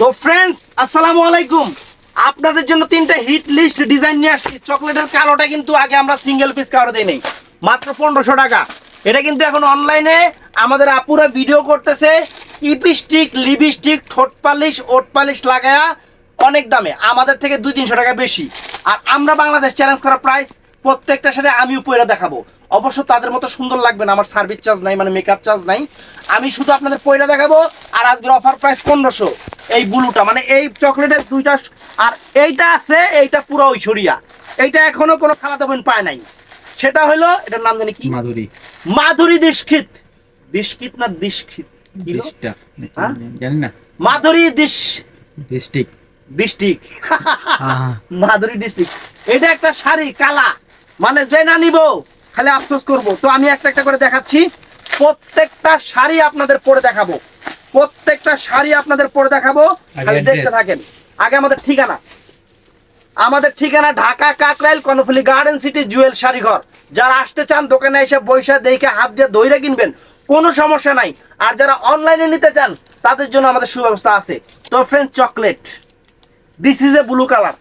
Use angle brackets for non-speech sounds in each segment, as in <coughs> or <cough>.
তো ফ্রেন্ডস আসসালামু আলাইকুম। আপনাদের জন্য তিনটা হিট লিস্ট ডিজাইন নিয়ে আসছি। চকলেটের কালোটা কিন্তু আগে আমরা সিঙ্গেল পিস কারও দেই নেই। মাত্র পনেরোশো টাকা। এটা কিন্তু এখন অনলাইনে আমাদের আপুরা ভিডিও করতেছে। ইপিস্টিক, লিপস্টিক, ঠোঁট পালিশ, ওট পালিশ লাগায়া অনেক দামে। আমাদের থেকে দুই তিনশো টাকা বেশি। আর আমরা বাংলাদেশ চ্যালেঞ্জ করা প্রাইস প্রত্যেকটা সাথে আমি উপরে দেখাবো। অবশ্য তাদের মতো সুন্দর লাগবে না আমার সার্ভিস চার্জ নাই মানে মেকআপ চার্জ নাই। আমি শুধু আপনাদের পয়লা দেখাবো আর আজকের অফার প্রাইস পনেরোশো। এই ব্লুটা মানে এই চকলেটের দুইটা আর এইটা আছে এইটা পুরো ছড়িয়া এইটা এখনও কোনো খালাতো বোন পায় নাই। সেটা হলো এটার নাম জানি কি? মাধুরী। মাধুরী দীক্ষিত দীক্ষিত না দীক্ষিত হ্যাঁ? জানি না। মাধুরী দিশ ডিস্ট্রিক্ট ডিস্ট্রিক্ট মাধুরী ডিস্ট্রিক্ট এটা একটা শাড়ি কালা। মানে যে না নিব। খালি আফসোস করব। তো আমি একটা একটা করে দেখাচ্ছি। প্রত্যেকটা শাড়ি আপনাদের পরে দেখাবো। প্রত্যেকটা শাড়ি আপনাদের পরে দেখাবো। খালি দেখতে থাকেন। আগে আমাদের ঠিকানা। আমাদের ঠিকানা Dhaka Kakrail Karnaphuli Garden City Jewel Sharighar. যারা আসতে চান দোকানে এসে বৈশা দেখে হাত দিয়ে দইরা কিনবেন। কোনো সমস্যা নাই। আর যারা অনলাইনে নিতে চান তাদের জন্য আমাদের সুব্যবস্থা আছে। তো friend chocolate this is a blue colour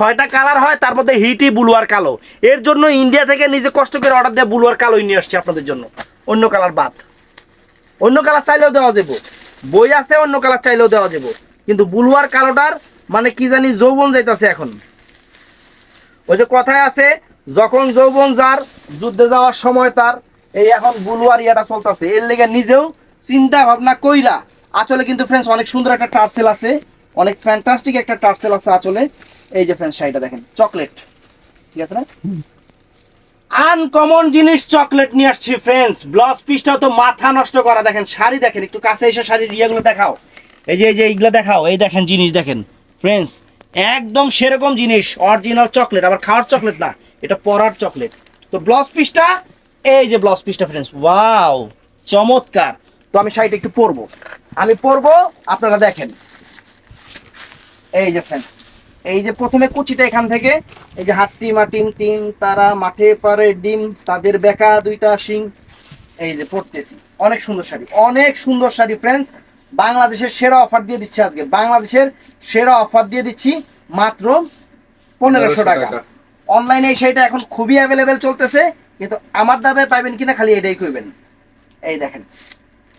ছয়টা কালার হয়, তার মধ্যে হিটি ব্লু আর কালো। এর জন্য ইন্ডিয়া থেকে নিজে কষ্ট করে অর্ডার দিয়ে ব্লু আর কালো নিয়ে আসছি আপনাদের জন্য। অন্য কালার বাদ। অন্য কালার চাইলেও দেওয়া যাব। বই আছে, অন্য কালার চাইলেও দেওয়া যাব। কিন্তু ব্লু আর কালোটার মানে কি জানি যৌবন যাইতাছে এখন। ওই যে কথায় আছে, যখন যৌবন যার, যুদ্ধে যাওয়ার সময় তার, এই এখন ব্লু আর ইয়াটা চলতেছে। এর লেগে নিজেও চিন্তা ভাবনা কইরা আচলে কিন্তু ফ্রেন্ডস অনেক সুন্দর একটা টার্সেল আছে। অনেক ফ্যান্টাস্টিক একটা টার্সেল আছে আচলে এই যে ফ্রেন্ডস শাড়িটা দেখেন চকলেট ঠিক আছে না? আনকমন জিনিস চকলেট নিয়ে আসছি ফ্রেন্ডস ব্লাউজ পিসটাও তো মাথা নষ্ট করা। দেখেন শাড়ি দেখেন একটু কাছে এসে শাড়ির ইয়েগুলো দেখাও। এই যে এই যে এইগুলো দেখাও এই দেখেন জিনিস দেখেন ফ্রেন্ডস একদম সেরকম জিনিস অরিজিনাল চকলেট আবার খাওয়ার চকলেট না এটা পরার চকলেট তো ব্লাউজ পিসটা এই যে ব্লাউজ পিসটা ফ্রেন্ডস ওয়াও চমৎকার। তো আমি শাড়িটা একটু পরবো। আমি পরবো আপনারা দেখেন। এই যে ফ্রেন্ডস এই যে প্রথমে কুচিটা এখান থেকে এই যে হাট্টি মাটিম তিন তারা মাঠে পারে ডিম তাদের বেকা দুইটা শিং এই যে পড়তেছি। অনেক সুন্দর শাড়ি অনেক সুন্দর শাড়ি ফ্রেন্ডস বাংলাদেশের সেরা অফার দিয়ে দিচ্ছি আজকে। বাংলাদেশের সেরা অফার দিয়ে দিচ্ছি মাত্র পনেরোশো টাকা। অনলাইনে এই শাড়িটা এখন খুবই অ্যাভেলেবেল চলতেছে কিন্তু আমার দামে পাইবেন কিনা খালি এটাই করবেন এই দেখেন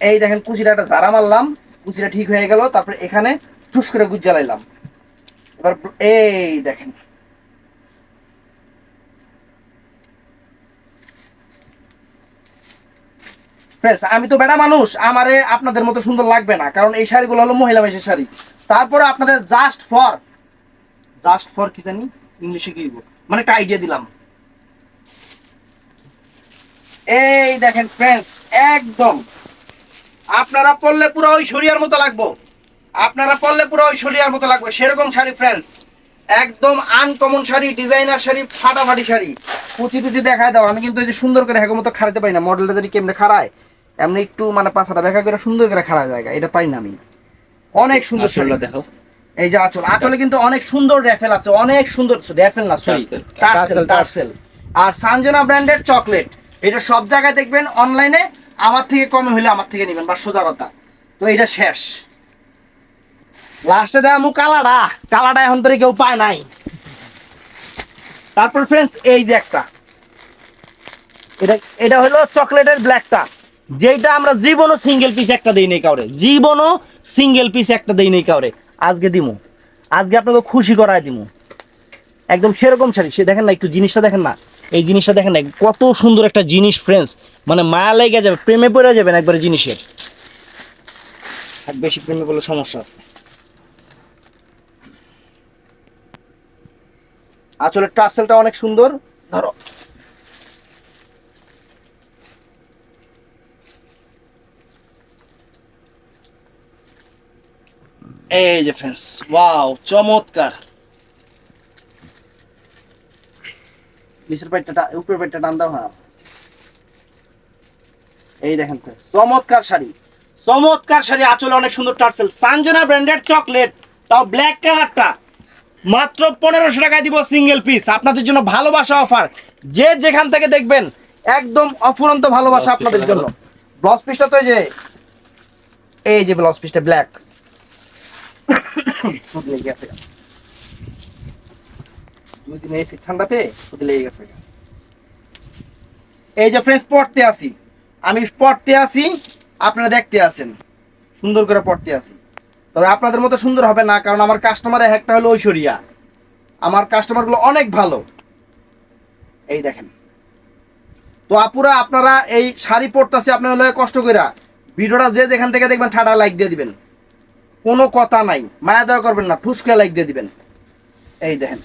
এই দেখেন কুচিটা একটা জারা মারলাম কুচিটা ঠিক হয়ে গেল তারপরে এখানে চুস করে গুজ জ্বালাইলাম এবার এই দেখেন। আমি তো বেড়া মানুষ, আমারে আপনাদের মতো সুন্দর লাগবে না, কারণ এই শাড়িগুলো হলো মহিলা মেশের শাড়ি। তারপরে আপনাদের জাস্ট ফর জাস্ট ফর কি জানি? ইংলিশে কি মানে একটা আইডিয়া দিলাম। এই দেখেন ফ্রেন্ডস একদম। আপনারা পড়লে পুরো ওই শরিয়ার মতো লাগবো। আপনারা পড়লে পুরো ওই শরিয়ার মতো লাগবে। সেরকম শাড়ি ফ্রেন্ডস একদম আনকমন শাড়ি ডিজাইনার শাড়ি ফাটাফাটি শাড়ি। কুচি কুচি দেখায় দাও। আমি কিন্তু এই যে সুন্দর করে হেগো মতো খাড়াতে পারি না। মডেলটা যদি কেমনে খাড়ায় এমনি একটু মানে পাছাটা দেখা করে সুন্দর করে খাড়া জায়গা। এটা পাই না আমি। অনেক সুন্দর শাড়ি। দেখো। এই যে আঁচল। আঁচলে কিন্তু অনেক সুন্দর র্যাফেল আছে। অনেক সুন্দর র্যাফেল না সরি টার্সেল, টার্সেল আর সানজনা ব্র্যান্ডের চকলেট এটা সব জায়গায় দেখবেন অনলাইনে আমার থেকে কমে হলে আমার থেকে নেবেন বা সোজা কথা। তো এটা শেষ। লাস্টে দেওয়া মু কালাডা। কালাডা এখন তোর কেউ পায় নাই। তারপর ফ্রেন্ডস এই যে একটা। এটা এটা হলো চকলেটের ব্ল্যাকটা যেটা আমরা জীবনও সিঙ্গেল পিস একটা দিই নেই কাউরে। জীবনও সিঙ্গেল পিস একটা দিই নেই কাউরে। আজকে দিমু। আজকে আপনাকে খুশি করায় দিমু। একদম সেরকম শাড়ি। সে দেখেন না, একটু জিনিসটা দেখেন না। এই জিনিসটা দেখেন না, কত সুন্দর একটা জিনিস ফ্রেন্ডস মানে মায়া লেগে যাবে, প্রেমে পড়ে যাবেন একবারে জিনিসের। আর বেশি প্রেমে পড়লে সমস্যা আছে। আসলে টার্সেলটা অনেক সুন্দর। ধরো। এই যে ফ্রেন্ডস ওয়াও চমৎকার। নিচের পেটটা উপরের পেটটা টান দাও হ্যাঁ। এই দেখেন চমৎকার শাড়ি। চমৎকার শাড়ি, আঁচলে অনেক সুন্দর টার্সেল। সানজনা ব্র্যান্ডেড চকলেট, তাও ব্ল্যাক কালারটা মাত্র পনেরোশো টাকায় দিব সিঙ্গেল পিস আপনাদের জন্য ভালোবাসা অফার যে যেখান থেকে দেখবেন একদম অফুরন্ত ভালোবাসা আপনাদের জন্য। ব্লাউজ পিসটা তো এই যে এই যে ব্লাউজ পিসটা ব্ল্যাক এসি ঠান্ডাতে লেগে গেছে। এই যে ফ্রেন্ডস পড়তে আসি। আমি পড়তে আসি আপনারা দেখতে আসেন। সুন্দর করে পড়তে আসি। তবে আপনাদের মতো সুন্দর হবে না, কারণ আমার কাস্টমার একটা হলো ঐশ্বরিয়া। আমার কাস্টমারগুলো অনেক ভালো। এই দেখেন। তো আপুরা, আপনারা এই শাড়ি পরতেছে আপনার হলে কষ্ট কইরা। ভিডিওটা যে যেখান থেকে দেখবেন ঠাটা লাইক দিয়ে দিবেন। কোনো কথা নাই। মায়া দেওয়া করবেন না, ফুসকে লাইক দিয়ে দিবেন। এই দেখেন।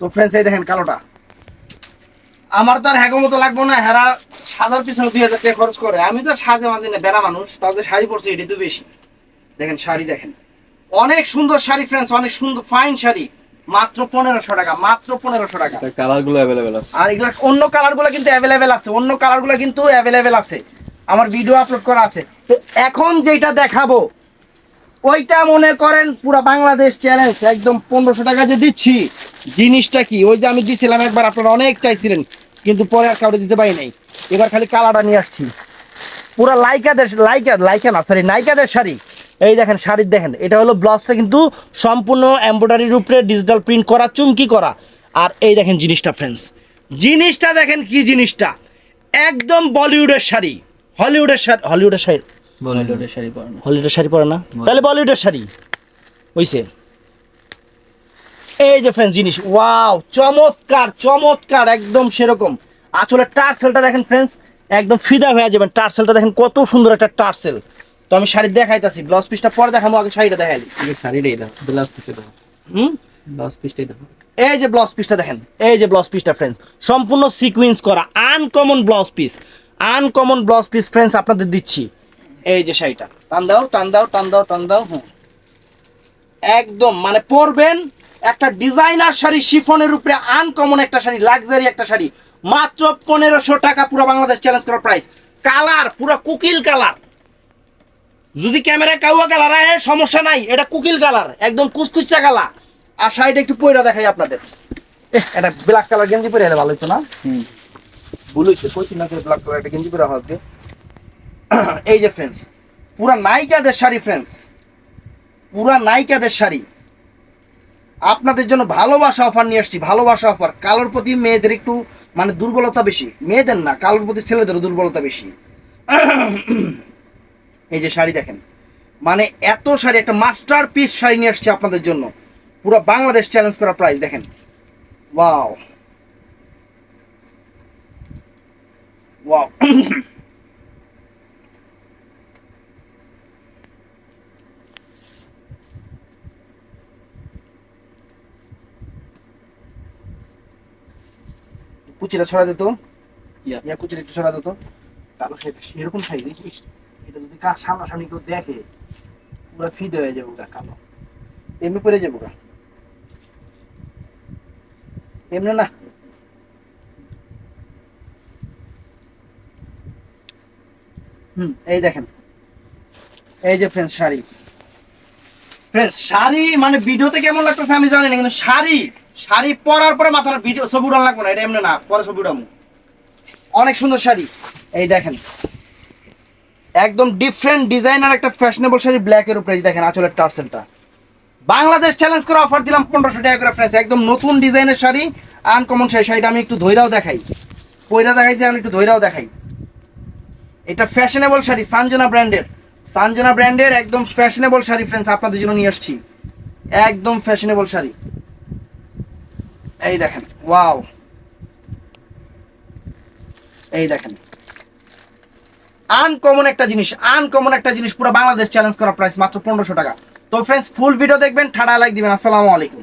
তো ফ্রেন্ডস এই দেখেন কালোটা। আমার তো আর হ্যাগো মতো লাগবো না হেরা সাদার পিছনে দুই হাজার টাকা খরচ করে। আমি তো সাজে মাঝে না বেড়া মানুষ তাদের শাড়ি পরছি এটি তো বেশি। দেখেন শাড়ি দেখেন। অনেক সুন্দর শাড়ি ফ্রেন্ডস অনেক সুন্দর ফাইন শাড়ি। মাত্র পনেরোশো টাকা মাত্র পনেরোশো টাকা। কালারগুলো অ্যাভেলেবেল আছে। আর এগুলা অন্য কালারগুলো কিন্তু অ্যাভেলেবেল আছে অন্য কালারগুলো কিন্তু অ্যাভেলেবেল আছে। আমার ভিডিও আপলোড করা আছে। তো এখন যেটা দেখাবো ওইটা মনে করেন পুরো বাংলাদেশ চ্যালেঞ্জ একদম পনেরোশো টাকা যে দিচ্ছি। জিনিসটা কি? ওই যে আমি দিছিলাম একবার, আপনারা অনেক চাইছিলেন, কিন্তু পরে আর কাউকে দিতে পারি নাই। এবার খালি কালারটা নিয়ে আসছি। পুরো লাইকাদের লাইকা লাইকা না সরি নাইকাদের শাড়ি। এই দেখেন, শাড়ির দেখেন, এটা হলো ব্লাউজটা কিন্তু সম্পূর্ণ এমব্রয়ডারির উপরে ডিজিটাল প্রিন্ট করা, চুমকি করা। আর এই দেখেন জিনিসটা ফ্রেন্ডস জিনিসটা দেখেন কি জিনিসটা? একদম বলিউডের শাড়ি। হলিউডের শাড়ি হলিউডের শাড়ি বলিউডের শাড়ি পরানো হলিউডের শাড়ি পরে না? তাহলে বলিউডের শাড়ি। হইছে। এই যে ফ্রেন্ডস জিনিস ওয়াও চমৎকার চমৎকার একদম সেরকম। আসলে টার্সেলটা দেখেন ফ্রেন্ডস একদম ফিদা হয়ে যাবেন। টার্সেলটা দেখেন কত সুন্দর একটা টার্সেল। তো আমি শাড়ি দেখাইতাছি ব্লাউজ পিসটা পরে দেখাবো আগে শাড়িটা দেখাই দিই। শাড়িটাই দাও ব্লাউজ দাও। হুম? ব্লাউজ পিসটাই দাও। এই যে ব্লাউজ পিসটা দেখেন এই যে ব্লাউজ পিসটা ফ্রেন্ডস সম্পূর্ণ সিকুয়েন্স করা uncommon blouse piece uncommon blouse piece friends আপনাদের দিচ্ছি। এই যে শাড়িটা। টান দাও টান দাও টান দাও টান দাও হ্যাঁ একদম মানে পরবেন একটা ডিজাইনার শাড়ি শিফনের উপরে আনকমন একটা শাড়ি লাক্সারি একটা শাড়ি। মাত্র পনেরোশো টাকা পুরো বাংলাদেশ চ্যালেঞ্জ করার প্রাইস কালার পুরো কুকিল কালার যদি ক্যামেরায় কাউয়া কালার আহে সমস্যা নাই এটা কুকিল কালার একদম কুচকুচা কালার আর শাড়িটা একটু পয়রা দেখাই আপনাদের। এটা ব্ল্যাক কালার গেঞ্জি পরে এলে ভালো হতো না? হুম। ভুল হয়েছে কইছি না ব্ল্যাক কালার একটা গেঞ্জি পরে হাতে <coughs> এই যে ফ্রেন্ডস পুরা নায়িকাদের শাড়ি ফ্রেন্ডস পুরা নায়িকাদের শাড়ি। আপনাদের জন্য ভালোবাসা অফার নিয়ে আসছি, ভালোবাসা অফার কালোর প্রতি মেয়েদের একটু মানে দুর্বলতা বেশি। মেয়েদের না, কালোর প্রতি ছেলেদেরও দুর্বলতা বেশি। <coughs> এই যে শাড়ি দেখেন মানে এত শাড়ি, একটা মাস্টার পিস শাড়ি নিয়ে আসছি আপনাদের জন্য। পুরো বাংলাদেশ চ্যালেঞ্জ করা প্রাইস দেখেন। ওয়াও ওয়াও <coughs> কুচিটা ছড়া দিত। ইয়া কুচিটা একটু ছড়া দিত। কালো সেটা সেরকম দেখিস এটা যদি কার সামনাসামনি কেউ দেখে পুরো ফিদে হয়ে যাব গা কালো। এমনি পরে যাব গা। এমনি না। হুম এই দেখেন। এই যে ফ্রেন্ডস শাড়ি। ফ্রেন্ডস শাড়ি মানে ভিডিওতে কেমন লাগতেছে আমি জানি না কিন্তু শাড়ি শাড়ি পরার পরে মাথার ভিডিও ছবি উড়ান লাগবে না, এটা এমনি না, পরে ছবি উড়ামু। অনেক সুন্দর শাড়ি। এই দেখেন। একদম ডিফারেন্ট ডিজাইনার একটা ফ্যাশনেবল শাড়ি ব্ল্যাকের উপরে দেখেন আঁচলের টার্সেলটা বাংলাদেশ চ্যালেঞ্জ করে অফার দিলাম পনেরোশো টাকা করে ফ্রেন্ডস একদম নতুন ডিজাইনের শাড়ি আনকমন শাড়ি। শাড়িটা আমি একটু ধৈরাও দেখাই। পয়রা দেখাইছি, আমি একটু ধৈরাও দেখাই। এটা ফ্যাশনেবল শাড়ি সানজনা ব্র্যান্ডের সানজনা ব্র্যান্ডের একদম ফ্যাশনেবল শাড়ি ফ্রেন্ডস আপনাদের জন্য নিয়ে আসছি। একদম ফ্যাশনেবল শাড়ি। এই দেখেন, ওয়াও। এই দেখেন। আনকমন একটা জিনিস আনকমন একটা জিনিস, পুরো বাংলাদেশ চ্যালেঞ্জ করা প্রাইস মাত্র পনেরোশো টাকা। তো ফ্রেন্ডস ফুল ভিডিও দেখবেন ঠাডা লাইক দিবেন, আসসালামু আলাইকুম।